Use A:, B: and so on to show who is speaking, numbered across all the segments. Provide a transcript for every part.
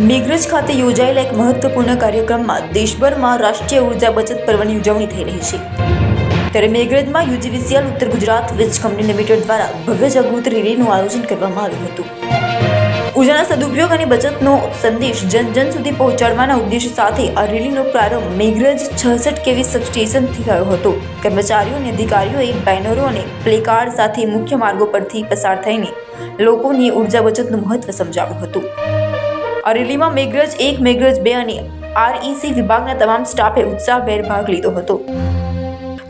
A: મેઘરજ ખાતે યોજાયેલા એક મહત્વપૂર્ણ કાર્યક્રમમાં દેશભરમાં રાષ્ટ્રીય ઊર્જા બચત પર્વની ઉજવણી થઈ રહી છે. ત્યારે મેઘરજમાં યુજીવીસીએલ ઉત્તર ગુજરાત વીજ કંપની લિમિટેડ દ્વારા ભવ્ય જાગૃત રેલીનું આયોજન કરવામાં આવ્યું હતું. ઉર્જાના સદુપયોગ અને બચતનો સંદેશ જન જન સુધી પહોંચાડવાના ઉદ્દેશ સાથે આ રેલીનો પ્રારંભ મેઘરજ છસઠ કેવી સબસ્ટેશનથી થયો હતો. કર્મચારીઓ અને અધિકારીઓએ બેનરો અને પ્લેકાર્ડ સાથે મુખ્ય માર્ગો પરથી પસાર થઈને લોકોને ઊર્જા બચતનું મહત્વ સમજાવ્યું હતું. આ રેલીમાં મેઘરજ એક, મેઘરજ બે અને આરઈસી વિભાગના તમામ સ્ટાફે ઉત્સાહભેર ભાગ લીધો હતો.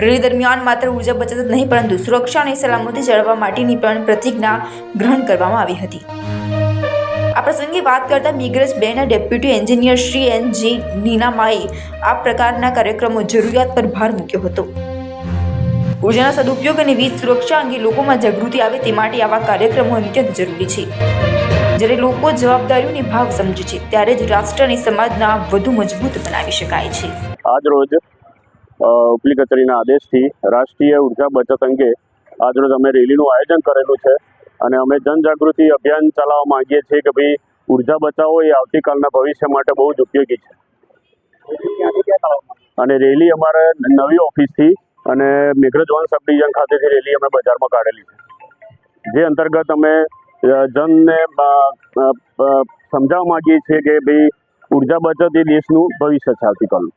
A: રેલી દરમિયાન માત્ર ઊર્જા બચત જ નહીં, પરંતુ સુરક્ષા અને સલામતી જાળવવા માટેની પણ પ્રતિજ્ઞા ગ્રહણ કરવામાં આવી હતી. આ પ્રસંગે વાત કરતા મિગ્રજ બેના deputy engineer Shri N G નીનામાએ આ પ્રકારના કાર્યક્રમો જરૂરિયાત પર ભાર મૂક્યો હતો. ઉર્જાના સદુપયોગ અને વીજ સુરક્ષા અંગે લોકોમાં જાગૃતિ આવે તે માટે આવા કાર્યક્રમો અત્યંત જરૂરી છે. જ્યારે લોકો જવાબદારીઓની ભાવ સમજે છે, ત્યારે જ રાષ્ટ્ર અને સમાજના વધુ મજબૂત બનાવી શકાય છે.
B: આજરોજ રોજ ઉપલી કચેરીના આદેશથી રાષ્ટ્રીય ઊર્જા બચત અંગે આજરોજ અમે રેલીનું આયોજન કરેલું છે અને અમે જનજાગૃતિ અભિયાન ચલાવવા માંગીએ છીએ કે ભાઈ ઊર્જા બચાવો એ આવતીકાલના ભવિષ્ય માટે બહુ જ ઉપયોગી છે. અને રેલી અમારે નવી ઓફિસથી અને મેઘરજ વન સબ ડિવિઝન ખાતેથી રેલી અમે બજારમાં કાઢેલી છે. જે અંતર્ગત અમે જનને સમજાવવા માંગીએ છીએ કે ભાઈ ઊર્જા બચત એ દેશનું ભવિષ્ય છે આવતીકાલનું.